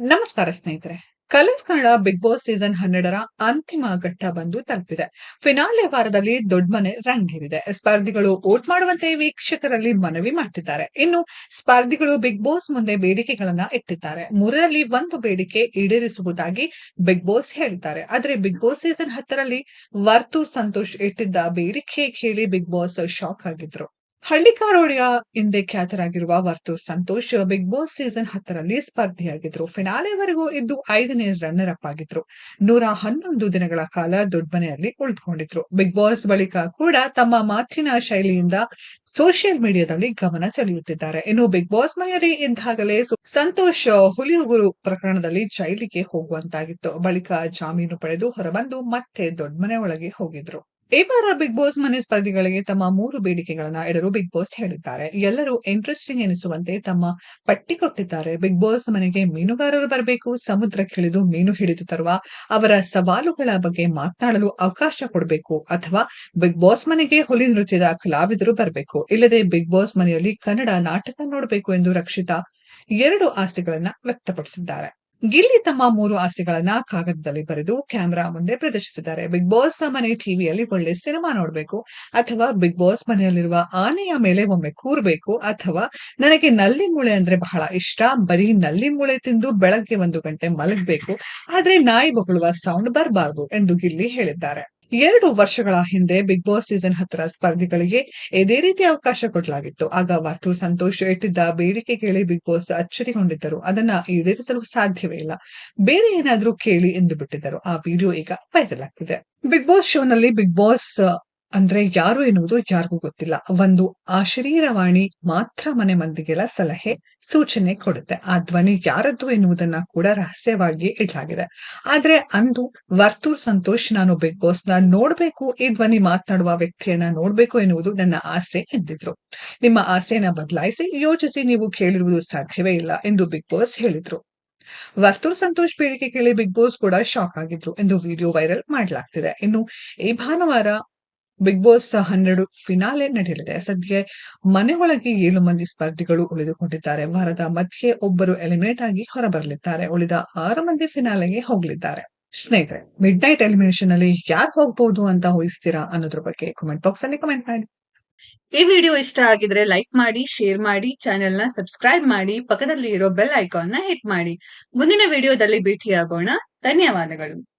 ನಮಸ್ಕಾರ ಸ್ನೇಹಿತರೆ. Colors Kannada Bigg Boss season ಹನ್ನೆರಡರ ಅಂತಿಮ ಘಟ್ಟ ಬಂದು ತಲುಪಿದೆ. ಫಿನಾಲೆ ವಾರದಲ್ಲಿ ದೊಡ್ಡ ಮನೆ ರಂಗೇರಿದೆ. ಸ್ಪರ್ಧಿಗಳು ವೋಟ್ ಮಾಡುವಂತೆ ವೀಕ್ಷಕರಲ್ಲಿ ಮನವಿ ಮಾಡಿದ್ದಾರೆ ಇನ್ನು ಸ್ಪರ್ಧಿಗಳು ಬಿಗ್ ಬಾಸ್ ಮುಂದೆ ಬೇಡಿಕೆಗಳನ್ನ ಇಟ್ಟಿದ್ದಾರೆ. ಮೂರರಲ್ಲಿ ಒಂದು ಬೇಡಿಕೆ ಈಡೇರಿಸುವುದಾಗಿ ಬಿಗ್ ಬಾಸ್ ಹೇಳಿದ್ದಾರೆ. ಆದರೆ ಬಿಗ್ ಬಾಸ್ ಸೀಸನ್ ಹತ್ತರಲ್ಲಿ ವರ್ತೂರ್ ಸಂತೋಷ್ ಇಟ್ಟಿದ್ದ ಬೇಡಿಕೆ ಕೇಳಿ ಬಿಗ್ ಬಾಸ್ ಶಾಕ್ ಆಗಿದ್ರು. ಹಳ್ಳಿಕಾರೋಡಿಯ ಹಿಂದೆ ಖ್ಯಾತರಾಗಿರುವ Varthur Santosh, Bigg Boss season ಹತ್ತರಲ್ಲಿ ಸ್ಪರ್ಧಿಯಾಗಿದ್ರು. ಫಿನಾಲೆವರೆಗೂ ಇದ್ದು ಐದನೇ ರನ್ನರ್ ಅಪ್ ಆಗಿದ್ರು. ನೂರ ಹನ್ನೊಂದು ದಿನಗಳ ಕಾಲ ದೊಡ್ಡಮನೆಯಲ್ಲಿ ಉಳಿದುಕೊಂಡಿದ್ರು. ಬಿಗ್ ಬಾಸ್ ಬಳಿಕ ಕೂಡ ತಮ್ಮ ಮಾತಿನ ಶೈಲಿಯಿಂದ ಸೋಷಿಯಲ್ ಮೀಡಿಯಾದಲ್ಲಿ ಗಮನ ಸೆಳೆಯುತ್ತಿದ್ದಾರೆ. ಇನ್ನು ಬಿಗ್ ಬಾಸ್ ಮನೆಯಲ್ಲಿ ಇದ್ದಾಗಲೇ ಸಂತೋಷ್ ಹುಲಿಯುಗುರು ಪ್ರಕರಣದಲ್ಲಿ ಜೈಲಿಗೆ ಹೋಗುವಂತಾಗಿತ್ತು. ಬಳಿಕ ಜಾಮೀನು ಪಡೆದು ಹೊರಬಂದು ಮತ್ತೆ ದೊಡ್ಡ ಒಳಗೆ ಹೋಗಿದ್ರು. ಈ ಬಿಗ್ ಬಾಸ್ ಮನೆ ಸ್ಪರ್ಧಿಗಳಿಗೆ ತಮ್ಮ ಮೂರು ಬೇಡಿಕೆಗಳನ್ನ ಇಡಲು ಬಿಗ್ ಬಾಸ್ ಹೇಳಿದ್ದಾರೆ. ಎಲ್ಲರೂ ಇಂಟ್ರೆಸ್ಟಿಂಗ್ ಎನಿಸುವಂತೆ ತಮ್ಮ ಪಟ್ಟಿ ಕೊಟ್ಟಿದ್ದಾರೆ. ಬಿಗ್ ಬಾಸ್ ಮನೆಗೆ ಮೀನುಗಾರರು ಬರಬೇಕು, ಸಮುದ್ರಕ್ಕಿಳಿದು ಮೀನು ಹಿಡಿದು ತರುವ, ಅವರ ಸವಾಲುಗಳ ಬಗ್ಗೆ ಮಾತನಾಡಲು ಅವಕಾಶ ಕೊಡಬೇಕು, ಅಥವಾ ಬಿಗ್ ಬಾಸ್ ಮನೆಗೆ ಹುಲಿ ನೃತ್ಯದ ಕಲಾವಿದರು ಬರಬೇಕು. ಇಲ್ಲದೆ ಬಿಗ್ ಬಾಸ್ ಮನೆಯಲ್ಲಿ ಕನ್ನಡ ನಾಟಕ ನೋಡಬೇಕು ಎಂದು ರಕ್ಷಿತಾ ಎರಡು ಆಸ್ತಿಗಳನ್ನ ವ್ಯಕ್ತಪಡಿಸಿದ್ದಾರೆ. ಗಿಲ್ಲಿ ತಮ್ಮ ಮೂರು ಆಸೆಗಳನ್ನ ಕಾಗದದಲ್ಲಿ ಬರೆದು ಕ್ಯಾಮೆರಾ ಮುಂದೆ ಪ್ರದರ್ಶಿಸಿದ್ದಾರೆ. ಬಿಗ್ ಬಾಸ್ ಮನೆ ಟಿವಿಯಲ್ಲಿ ಒಳ್ಳೆ ಸಿನಿಮಾ ನೋಡಬೇಕು, ಅಥವಾ ಬಿಗ್ ಬಾಸ್ ಮನೆಯಲ್ಲಿರುವ ಆನೆಯ ಮೇಲೆ ಒಮ್ಮೆ ಕೂರ್ಬೇಕು, ಅಥವಾ ನನಗೆ ನಲ್ಲಿ ಮೂಳೆ ಅಂದ್ರೆ ಬಹಳ ಇಷ್ಟ, ಬರೀ ನಲ್ಲಿ ಮೂಳೆ ತಿಂದು ಬೆಳಗ್ಗೆ ಒಂದು ಗಂಟೆ ಮಲಗಬೇಕು, ಆದ್ರೆ ನಾಯಿ ಬೊಗಳುವ ಸೌಂಡ್ ಬರಬಾರದು ಎಂದು ಗಿಲ್ಲಿ ಹೇಳಿದ್ದಾರೆ. ಎರಡು ವರ್ಷಗಳ ಹಿಂದೆ ಬಿಗ್ ಬಾಸ್ ಸೀಸನ್ ಹತ್ತರ ಸ್ಪರ್ಧಿಗಳಿಗೆ ಇದೇ ರೀತಿ ಅವಕಾಶ ಕೊಡಲಾಗಿತ್ತು. ಆಗ ವರ್ತೂರ್ ಸಂತೋಷ್ ಇಟ್ಟಿದ್ದ ಬೇಡಿಕೆ ಕೇಳಿ ಬಿಗ್ ಬಾಸ್ ಅಚ್ಚರಿಗೊಂಡಿದ್ದರು. ಅದನ್ನ ಈಡೇರಿಸಲು ಸಾಧ್ಯವೇ ಇಲ್ಲ. ಬೇರೆ ಏನಾದ್ರೂ ಕೇಳಿ ಎಂದು ಬಿಟ್ಟಿದ್ದರು. ಆ ವಿಡಿಯೋ ಈಗ ವೈರಲ್ ಆಗ್ತಿದೆ. ಬಿಗ್ ಬಾಸ್ ಶೋನಲ್ಲಿ ಬಿಗ್ ಬಾಸ್ ಅಂದ್ರೆ ಯಾರು ಎನ್ನುವುದು ಯಾರಿಗೂ ಗೊತ್ತಿಲ್ಲ. ಒಂದು ಆ ಶರೀರವಾಣಿ ಮಾತ್ರ ಮನೆ ಮಂದಿಗೆಲ್ಲ ಸಲಹೆ, ಸೂಚನೆ ಕೊಡುತ್ತೆ. ಆ ಧ್ವನಿ ಯಾರದ್ದು ಎನ್ನುವುದನ್ನ ಕೂಡ ರಹಸ್ಯವಾಗಿ ಇಡಲಾಗಿದೆ. ಆದ್ರೆ ಅಂದು ವರ್ತೂರ್ ಸಂತೋಷ್ ನಾನು ಬಿಗ್ ಬಾಸ್ನ ನೋಡ್ಬೇಕು, ಈ ಧ್ವನಿ ಮಾತನಾಡುವ ವ್ಯಕ್ತಿಯನ್ನ ನೋಡ್ಬೇಕು ಎನ್ನುವುದು ನನ್ನ ಆಸೆ ಎಂದಿದ್ರು. ನಿಮ್ಮ ಆಸೆಯನ್ನ ಬದಲಾಯಿಸಿ ಯೋಚಿಸಿ ನೀವು ಕೇಳಿರುವುದು ಸಾಧ್ಯವೇ ಇಲ್ಲ ಎಂದು ಬಿಗ್ ಬಾಸ್ ಹೇಳಿದ್ರು. ವರ್ತೂರ್ ಸಂತೋಷ್ ಬೇಡಿಕೆ ಕೇಳಿ ಬಿಗ್ ಬಾಸ್ ಕೂಡ ಶಾಕ್ ಆಗಿದ್ರು ಎಂದು ವಿಡಿಯೋ ವೈರಲ್ ಮಾಡಲಾಗ್ತಿದೆ. ಇನ್ನು ಈ ಭಾನುವಾರ ಬಿಗ್ ಬಾಸ್ ಹನ್ನೆರಡು ಫಿನಾಲೆ ನಡೆಯಲಿದೆ ಸದ್ಯ ಮನೆ ಒಳಗೆ ಏಳು ಮಂದಿ ಸ್ಪರ್ಧಿಗಳು ಉಳಿದುಕೊಂಡಿದ್ದಾರೆ. ವಾರದ ಮಧ್ಯೆ ಒಬ್ಬರು ಎಲಿಮಿನೇಟ್ ಆಗಿ ಹೊರಬರಲಿದ್ದಾರೆ. ಉಳಿದ ಆರು ಮಂದಿ ಫಿನಾಲೆಗೆ ಹೋಗಲಿದ್ದಾರೆ. ಸ್ನೇಹಿತರೆ ಮಿಡ್ ನೈಟ್ ಎಲಿಮಿನೇಷನ್ ಅಲ್ಲಿ ಯಾರು ಹೋಗ್ಬಹುದು ಅಂತ ಊಹಿಸ್ತೀರಾ ಅನ್ನೋದ್ರ ಬಗ್ಗೆ ಕಮೆಂಟ್ ಬಾಕ್ಸ್ ಅಲ್ಲಿ ಕಮೆಂಟ್ ಮಾಡಿ. ಈ ವಿಡಿಯೋ ಇಷ್ಟ ಆಗಿದ್ರೆ ಲೈಕ್ ಮಾಡಿ ಶೇರ್ ಮಾಡಿ ಚಾನೆಲ್ನ ಸಬ್ಸ್ಕ್ರೈಬ್ ಮಾಡಿ ಪಕ್ಕದಲ್ಲಿ ಇರೋ ಬೆಲ್ ಐಕಾನ್ನ ಹಿಟ್ ಮಾಡಿ. ಮುಂದಿನ ವಿಡಿಯೋದಲ್ಲಿ ಭೇಟಿಯಾಗೋಣ. ಧನ್ಯವಾದಗಳು.